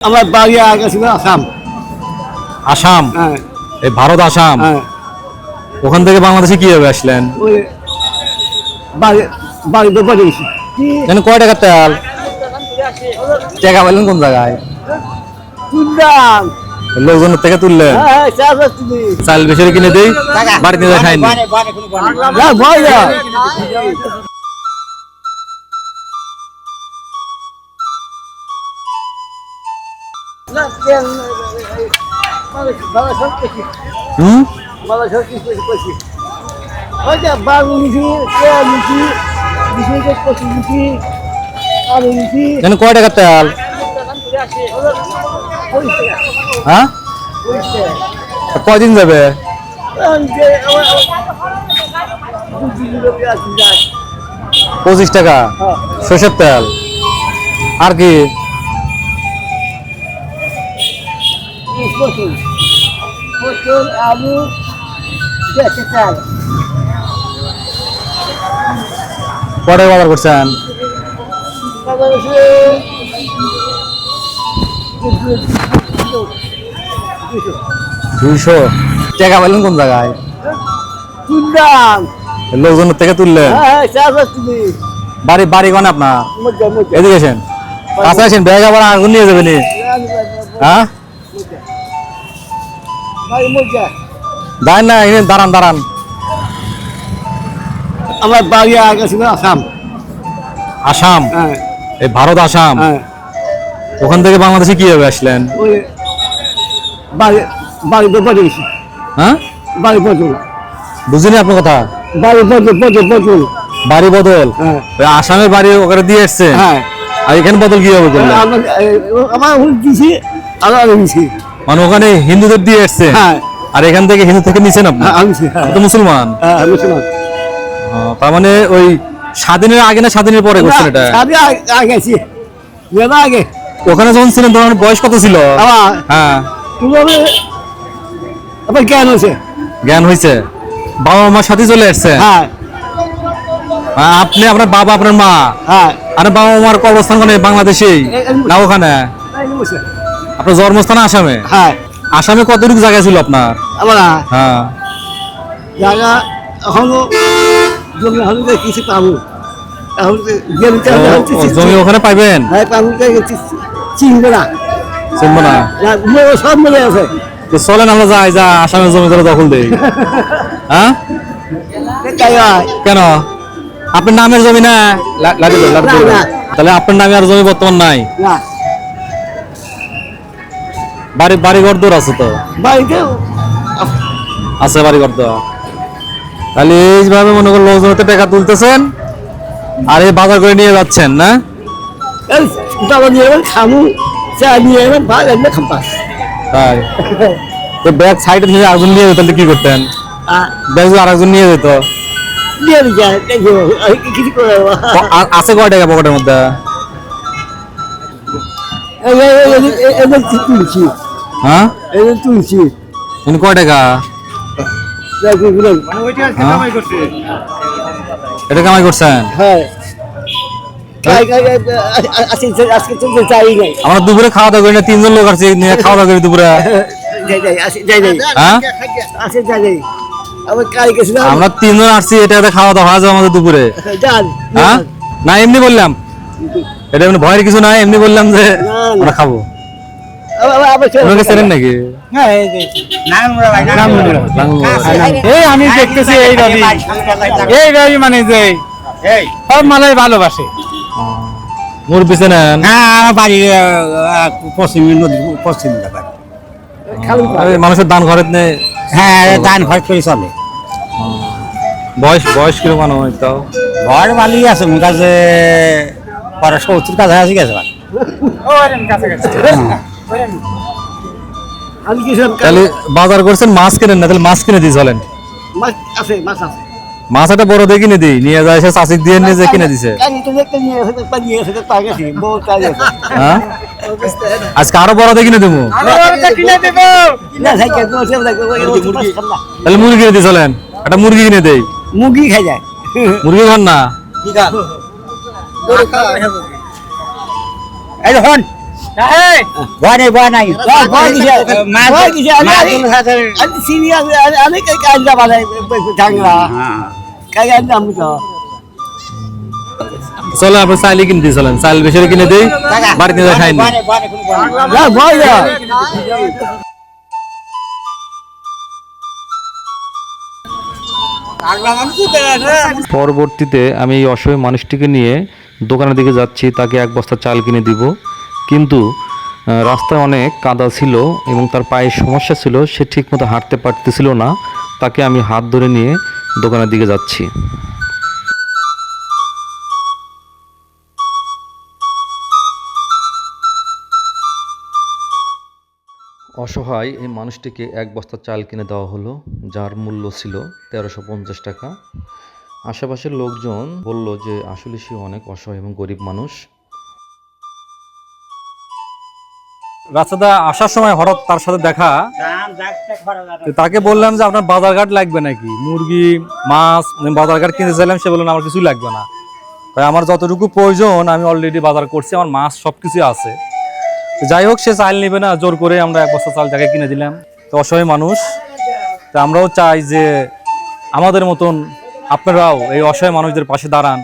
আমার বাড়ি আগে ছিল আসাম। আসাম? হ্যাঁ। এই ভারত আসাম? হ্যাঁ। ওখান থেকে বাংলাদেশে কীভাবে আসলেন? ওই বাড়ি বাড়িতে বাড়ি গেছি কেন কয় টাকার তেল? টাকা পেলেন কোন জায়গায়? তুললাম লোকজনের থেকে তুললেন? হ্যাঁ চাল বেশি কিনে দেই? বাড়িতে যা খাইনি? হুম? বাবা সব কিছু করছি ওই যে বাবু নিছি তেল আলু কেন কয় তেল? হ্যাঁ? পঁচিশ টাকা যাবে পঁচিশ টাকা? সর্ষের তেল? আর কি? পটল আলু দেশে চাল কয় টাকা বাজার করছেন? দুইশো। টাকা পেলেন কোন জায়গায়? তুললাম। লোকজনের থেকে তুললেন? হ্যাঁ চাষ বাড়ি বাড়ি কোন আপনার? এদিকে আসেন। কাছে আসেন ব্যাগ আবার আগুন নিয়ে যাবেন। হ্যাঁ মজা দাঁড়ান না এখানে দাঁড়ান দাঁড়ান আমার বাড়ি আসাম আসাম হ্যাঁ এই ভারত আসাম হ্যাঁ ওখান থেকে বাংলাদেশে কীভাবে আসলেন বাড়িতে গেছি হ্যাঁ বাড়ি বুঝিনি আপনার কথা বাড়ি পটল পটল পটল বাড়ি বদল হ্যাঁ আসামের বাড়ি ওখানে দিয়ে এসছে হ্যাঁ আর এখানে বদল কীভাবে করলেন আমার দিছি দিছি মানে ওখানে হিন্দুদের দিয়ে এসছে। হ্যাঁ। আর এখান থেকে হিন্দু থেকে নিছেন আপনি? হ্যাঁ, তো মুসলমান? হ্যাঁ তার মানে ওই স্বাধীনের আগে না স্বাধীনের পরে করছেন এটা? আগে আগে ওখানে যখন ছিলেন তখন বয়স কত ছিল? হ্যাঁ। জ্ঞান হয়েছে। জ্ঞান হয়েছে। বাবা মার সাথে চলে এসছে হ্যাঁ। আপনি আপনার বাবা আপনার মা? হ্যাঁ। আর বাবা মার কবরস্থান কোনে বাংলাদেশেই? না ওখানে। আপনার জন্মস্থান আসামে? হ্যাঁ। আসামে কতটুকু জায়গা ছিল আপনার? আমার হ্যাঁ। জায়গা এখনও জমি কিছু পাবো। এখন জমি ওখানে পাইবেন? হ্যাঁ পাবো চিনবে না। চিনবো না। সব মিলে আছে। তো চলেন আমরা যাই যা আসামের জমি ধরে দখল দেই। হ্যাঁ? কেন? আপনার নামের জমি। না। তাহলে আপনার নামে আর জমি বর্তমান নাই? না। বাড়ি বাড়ি ঘর দূর আছে তো বাড়িতে আছে বাড়ি ঘর তো তাহলে এইভাবে মনে করো লোকজন টাকা তুলতেছেন আর এই বাজার করে নিয়ে যাচ্ছেন না এই নিয়ে এবার খামু চা নিয়ে এবার ভাত একদম খাম্পাস তাই তো ব্যাগ সাইডে থেকে আরেকজন নিয়ে যেত কি করতেন ব্যাগ আরেকজন নিয়ে আছে কয় টাকা পকেটের মধ্যে এই এই- এই- এই- এই- এদের তুলছি হ্যাঁ? তুলছি কয় টাকা? হ্যাঁ? এটা কামাই করছেন? হ্যাঁ। আমরা দুপুরে খাওয়া দাওয়া করি না তিনজন লোক নিয়ে খাওয়া দাওয়া করি দুপুরে। হ্যাঁ? আমরা তিনজন আসছি এটা খাওয়া দাওয়া আমাদের দুপুরে। হ্যাঁ না এমনি বললাম। এটা এমনি ভয়ের কিছু নাই এমনি বললাম যে আমরা খাব। ওনাকে চেনেন নাকি? এই আমি দেখতেছি এই রবি এই রবি মানে যে সব মালাই ভালোবাসে। মুরব্বি চেনেন হ্যাঁ আমার পশ্চিম নদী পশ্চিম বাড়ি খালু আরে মানুষের দান ঘরে নেই হ্যাঁ দান খরচ করে চলে। বয়স বয়স কীরকম হয় তাও? ঘর ভালোই আছে মোর কাছে পরে সত্তর কাছাকাছি গেছে। তাহলে বাজার করছেন মাছ কিনেন না তাহলে মাছ কিনে দিই চলেন। মাছ আছে মাছ আছে। মাছ একটা বড় দিয়ে কিনে দিই নিয়ে যায় সে চাষিক দিয়ে নিয়ে যে কিনে দিছে হ্যাঁ? আজকে আরও বড় দিয়ে কিনে দেবো। তাহলে মুরগি কিনে দিই চলেন। একটা মুরগি কিনে দেই। মুগি খাই যায়। মুরগি খান না? এই হন। ভয় নেই ভয় নাই ভয় কিসে? ভয় কিসে? আমি- আমি- আমি কাইন্দা বালাই, ঝাংরা। কাই আমি তো। চলো আপনি চাইলে কিনে চলেন চাইল বেশি কিনে দিই বাড়িতে যা খাইনি। পরবর্তীতে আমি এই অসহায় মানুষটিকে নিয়ে দোকানের দিকে যাচ্ছি তাকে এক বস্তা চাল কিনে দিব কিন্তু রাস্তায় অনেক কাদা ছিল এবং তার পায়ের সমস্যা ছিল, সে ঠিকমতো হাঁটতে পারতেছিল না। তাকে আমি হাত ধরে নিয়ে দোকানের দিকে যাচ্ছি। অসহায় এই মানুষটিকে এক বস্তা চাল কিনে দেওয়া হলো, যার মূল্য ছিল তেরোশো পঞ্চাশ টাকা। আশেপাশের লোকজন বলল যে, আসলে সে অনেক অসহায় এবং গরিব মানুষ। রাস্তাটা আসার সময় হঠাৎ তার সাথে দেখা। তাকে বললাম যে, আপনার বাজার ঘাট লাগবে নাকি? মুরগি, মাছ বাজার ঘাট কিনতে চাইলাম, সে বললেন আমার কিছুই লাগবে না। তাই আমার যতটুকু প্রয়োজন, আমি অলরেডি বাজার করছি, আমার মাছ সব কিছু আছে যাই হোক, সে চাল নেবে না, জোর করে আমরা এক বস্তা চাল তাকে কিনে দিলাম। তো অসহায় মানুষ। তো আমরাও চাই যে, আমাদের মতন আপনারাও এই অসহায় মানুষদের পাশে দাঁড়ান।